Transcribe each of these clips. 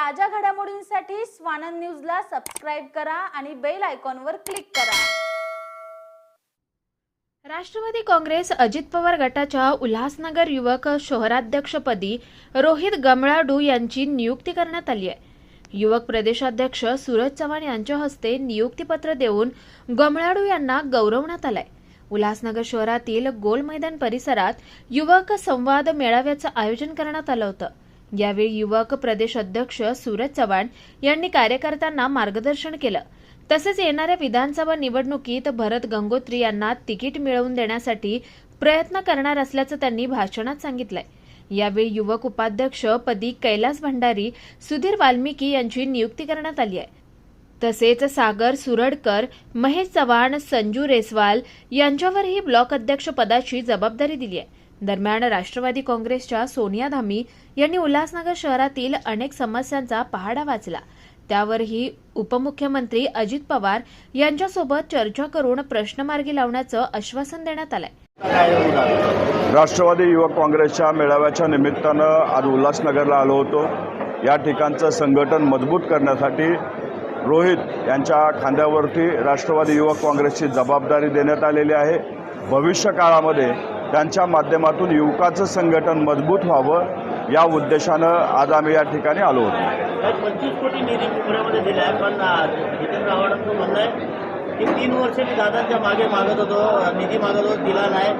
ताज्या घडामोडींसाठी स्वानंद न्यूजला सबस्क्राईब करा आणि बेल आयकॉनवर क्लिक करा. राष्ट्रवादी काँग्रेस अजित पवार गटाच्या उल्हासनगर युवक शहराध्यक्षपदी रोहित गमळाडू यांची नियुक्ती करण्यात आली आहे. युवक प्रदेशाध्यक्ष सूरज चव्हाण यांच्या हस्ते नियुक्तीपत्र देऊन गमळाडू यांना गौरवण्यात आलंय. उल्हासनगर शहरातील गोल मैदान परिसरात युवक संवाद मेळाव्याचं आयोजन करण्यात आलं होतं. यावेळी युवक प्रदेश अध्यक्ष सूरज चव्हाण यांनी कार्यकर्त्यांना मार्गदर्शन केलं. तसेच येणाऱ्या विधानसभा निवडणुकीत भरत गंगोत्री यांना तिकीट मिळवून देण्यासाठी प्रयत्न करणार असल्याचं त्यांनी भाषणात सांगितलंय. यावेळी युवक उपाध्यक्ष पदी कैलास भंडारी सुधीर वाल्मिकी यांची नियुक्ती करण्यात आली आहे. तसेच सागर सुरडकर महेश चव्हाण संजू रेसवाल यांच्यावरही ब्लॉक अध्यक्ष पदाची जबाबदारी दिली आहे. दरम्यान राष्ट्रवादी काँग्रेसच्या सोनिया धामी यांनी उल्हासनगर शहरातील अनेक समस्यांचा पहाडा वाचला. त्यावरही उपमुख्यमंत्री अजित पवार यांच्यासोबत चर्चा करून प्रश्नमार्गी लावण्याचं आश्वासन देण्यात आलंय. राष्ट्रवादी युवक काँग्रेसच्या मेळाव्याच्या निमित्तानं आज उल्हासनगरला आलो होतो. या ठिकाणचं संघटन मजबूत करण्यासाठी रोहित यांच्या खांद्यावरती राष्ट्रवादी युवक काँग्रेसची जबाबदारी देण्यात आलेली आहे. भविष्य काळामध्ये त्यांच्या माध्यमातून युवकाचं संघटन मजबूत व्हावं या उद्देशानं आज आम्ही या ठिकाणी आलो होतो. तर पंचवीस कोटी निधी पुण्यामध्ये दिला आहे पण आ, जितेंद्र आव्हाडांचं म्हणणं आहे की तीन वर्ष मी दादांच्या मागे मागत होतो निधी मागत होतो दिला नाही.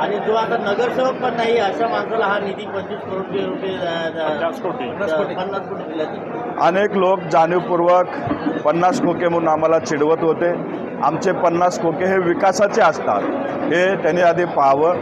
आणि जो आता नगरसेवक पण नाही अशा माणसाला हा निधी पंचवीस कोटी रुपये पन्नास कोटी. दिला अनेक लोक जाणीवपूर्वक पन्नास खोके म्हणून आम्हाला चिडवत होते. आमचे पन्नास खोके हे विकासाचे असतात. हे त्यांनी आधी पाहावं.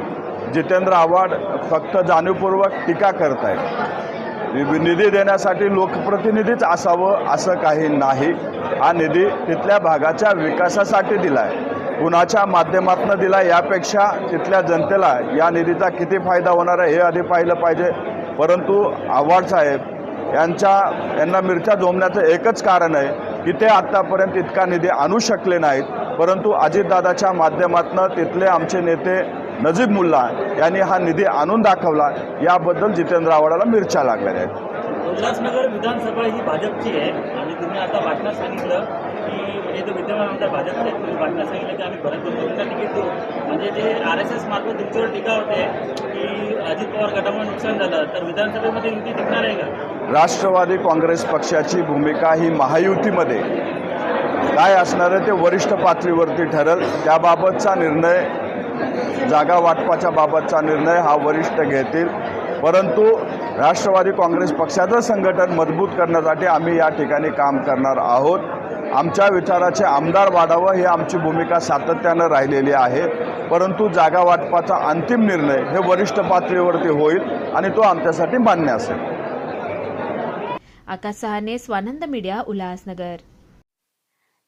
जितेंद्र आव्हाड फक्त जाणीवपूर्वक टीका करत आहेत निधी देण्यासाठी लोकप्रतिनिधीच असावं असं काही नाही. हा निधी तिथल्या भागाच्या विकासासाठी दिला आहे कुणाच्या माध्यमातून दिला यापेक्षा तिथल्या जनतेला या निधीचा किती फायदा होणार आहे हे आधी पाहिलं पाहिजे. परंतु आव्हाड साहेब यांच्या यांना मिरच्या जोमण्याचं एकच कारण आहे की ते आत्तापर्यंत इतका निधी आणू शकले नाहीत. परंतु अजितदादाच्या माध्यमातून तिथले आमचे नेते नजीब मुल्ला यांनी हा निधी आणून दाखवला. याबद्दल जितेंद्र आव्हाडाला मिरच्या लागलेल्या आहेत. उल्हासनगर विधानसभा ही भाजपची आहे. आणि तुम्ही आता भाषणात सांगितलं की म्हणजे जो विद्यमान आमदार भाजपचे आहेत, तुम्ही भाषणात सांगितलं की आम्ही परत गंगोत्रीला तिकीट देऊ. म्हणजे जे आर एस एस मार्फत तुमच्यावर टीका होते की अजित पवार गटामुळे नुकसान झालं तर विधानसभेमध्ये युती टिकणार आहे का? राष्ट्रवादी काँग्रेस पक्षाची भूमिका ही महायुतीमध्ये काय असणार आहे ते वरिष्ठ पातळीवरती ठरेल. त्याबाबतचा निर्णय जागा वाटपाच्या बाबतचा निर्णय हा वरिष्ठ घेतील. परंतु राष्ट्रवादी काँग्रेस पक्षाचं संघटन मजबूत करण्यासाठी आम्ही या ठिकाणी काम करणार आहोत. आमच्या विचाराचे आमदार वाढावं ही आमची भूमिका सातत्यानं राहिलेली आहे. परंतु जागा वाटपाचा अंतिम निर्णय हे वरिष्ठ पातळीवरती होईल आणि तो आमच्यासाठी मान्य असेल. आकाश सहाने स्वानंद मीडिया उल्हासनगर.